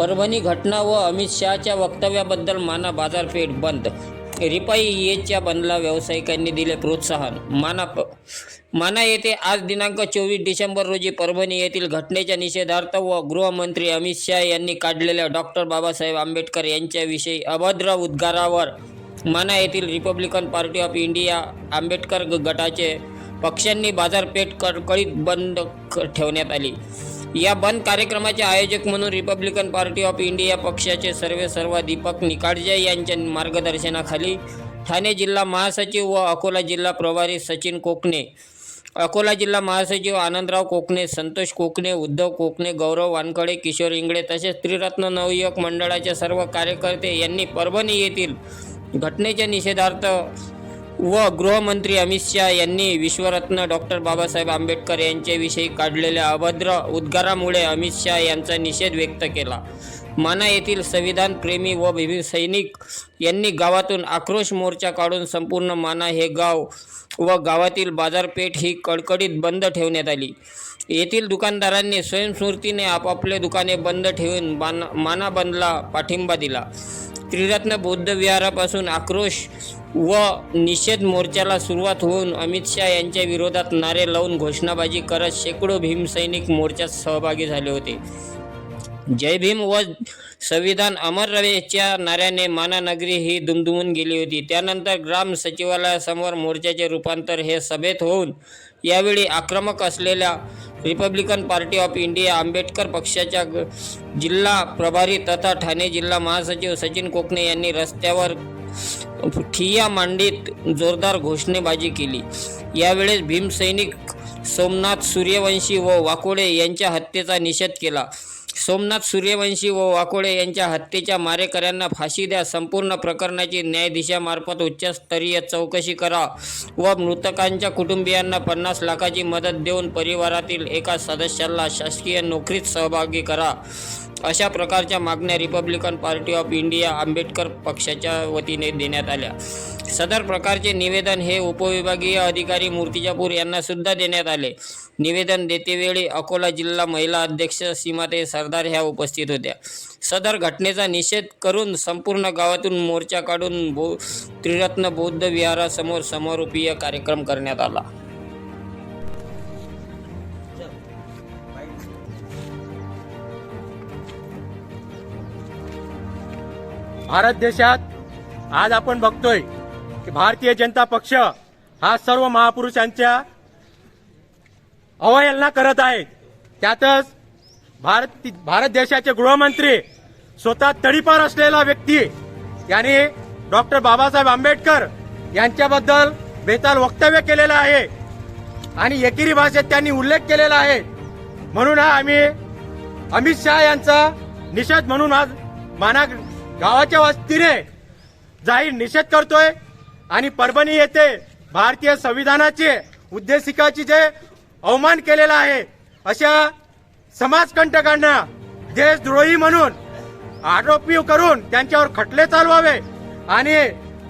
परभणी घटना व अमित शहाच्या वक्तव्याबद्दल माना बाजारपेठ बंद. रिपाई येच्या बंदला व्यावसायिकांनी दिले प्रोत्साहन. माना प माना येथे आज दिनांक चोवीस डिसेंबर रोजी परभणी येथील घटनेच्या निषेधार्थ व गृहमंत्री अमित शहा यांनी काढलेल्या डॉक्टर बाबासाहेब आंबेडकर यांच्याविषयी अभद्र उद्गारावर माना येथील Republican Party of India Ambedkar गटाचे पक्षांनी बाजारपेठ कडकडीत बंद ठेवण्यात आली. या बंद कार्यक्रमाचे आयोजक म्हणून रिपब्लिकन पार्टी ऑफ इंडिया पक्षाचे सर्वे सर्व दीपक निकाळजे यांच्या मार्गदर्शनाखाली ठाणे जिल्हा महासचिव व अकोला जिल्हा प्रभारी सचिन कोकणे अकोला जिल्हा महासचिव आनंदराव कोकणे संतोष कोकणे उद्धव कोकणे गौरव वानकडे किशोर इंगळे तसेच त्रिरत्न नवयुवक मंडळाचे सर्व कार्यकर्ते यांनी परभणी येथील घटनेच्या निषेधार्थ व गृहमंत्री अमित शहा यांनी विश्वरत्न डॉक्टर बाबासाहेब आंबेडकर यांच्याविषयी काढलेल्या अभद्र उद्गारामुळे अमित शहा यांचा निषेध व्यक्त केला. माना येथील संविधान प्रेमी व भीम सैनिक यांनी गावातून आक्रोश मोर्चा काढून संपूर्ण माना हे गाव व गावातील बाजारपेठ ही कडकडीत बंद ठेवण्यात आली. येथील दुकानदारांनी स्वयंस्फूर्तीने आपापले दुकाने बंद ठेवून माना बंदला पाठिंबा दिला. त्रिरत्न बौद्ध विहारापासून आक्रोश व निषेध मोर्चाला सुरुवात होऊन अमित शहा यांच्या विरोधात नारे लावून घोषणाबाजी करत शेकडो भीमसैनिक मोर्चात सहभागी झाले होते. जय भीम व संविधान अमर रवेच्या नाऱ्याने मानानगरी ही दुमदुमून गेली होती. त्यानंतर ग्राम सचिवालयासमोर मोर्चाचे रूपांतर हे सभेत होऊन यावेळी आक्रमक असलेल्या Republican Party of India Ambedkar पक्षाच्या जिल्हा प्रभारी तथा ठाणे जिल्हा महासचिव सचिन कोकणे यांनी रस्त्यावर ठिय्या मांडीत जोरदार घोषणेबाजी केली. यावेळेस भीमसैनिक सोमनाथ सूर्यवंशी व वाकोडे यांच्या हत्येचा निषेध केला. सोमनाथ सूर्यवंशी व वाकोडे यांच्या हत्येच्या मारेकऱ्यांना फाशी द्या संपूर्ण प्रकरणाची न्यायाधीशामार्फत उच्चस्तरीय चौकशी करा व मृतकांच्या कुटुंबियांना पन्नास लाखाची मदत देऊन परिवारातील एका सदस्याला शासकीय नोकरीत सहभागी करा. अशा प्रकारच्या मागण्या Republican Party of India Ambedkar पक्षाच्या वतीने देण्यात आल्या. सदर प्रकारचे निवेदन हे उपविभागीय अधिकारी मूर्तिजापूर यांना सुद्धा देण्यात आले. निवेदन देतेवेळी अकोला जिल्हा महिला अध्यक्ष सीमाते सरदार ह्या उपस्थित होत्या. सदर घटनेचा निषेध करून संपूर्ण गावातून मोर्चा काढून बौ त्रिरत्न बौद्ध विहारासमोर समारोपीय कार्यक्रम करण्यात आला. भारत देशात आज आपण बघतोय की भारतीय जनता पक्ष हा सर्व महापुरुषांच्या अवहेलना करत आहे त्यातच भारत भारत देशाचे गृहमंत्री स्वतः तडीपार असलेला व्यक्ती याने डॉक्टर बाबासाहेब आंबेडकर यांच्याबद्दल बेताल वक्तव्य केलेलं आहे आणि एकेरी भाषेत त्यांनी उल्लेख केलेला आहे. म्हणून हा आम्ही अमित शहा यांचा निषेध म्हणून आज माना गावाच्या वस्तीने जाहीर निषेध करतोय आणि परभणी येथे भारतीय संविधानाचे उद्देशिकाची जे अवमान केलेला आहे अशा समाजकंटकांना देशद्रोही म्हणून आरोपी करून त्यांच्यावर खटले चालवावे आणि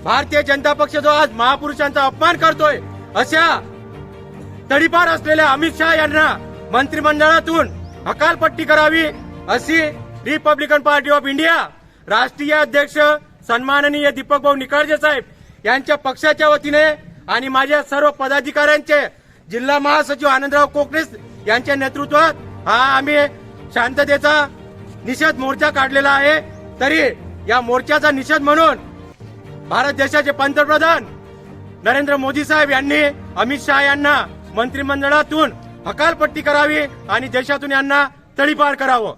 भारतीय जनता पक्ष जो आज महापुरुषांचा अपमान करतोय अशा तडीपार असलेल्या अमित शहा यांना मंत्रिमंडळातून हकालपट्टी करावी अशी रिपब्लिकन पार्टी ऑफ इंडिया राष्ट्रीय अध्यक्ष सन्माननीय दीपक भाऊ निकाळजे साहेब यांच्या पक्षाच्या वतीने आणि माझ्या सर्व पदाधिकाऱ्यांचे जिल्हा महासचिव आनंदराव कोकणे यांच्या नेतृत्वात हा आम्ही शांततेचा निषेध मोर्चा काढलेला आहे. तरी या मोर्चाचा निषेध म्हणून भारत देशाचे पंतप्रधान नरेंद्र मोदी साहेब यांनी अमित शहा यांना मंत्रिमंडळातून हकालपट्टी करावी आणि देशातून यांना तडीपार करावं.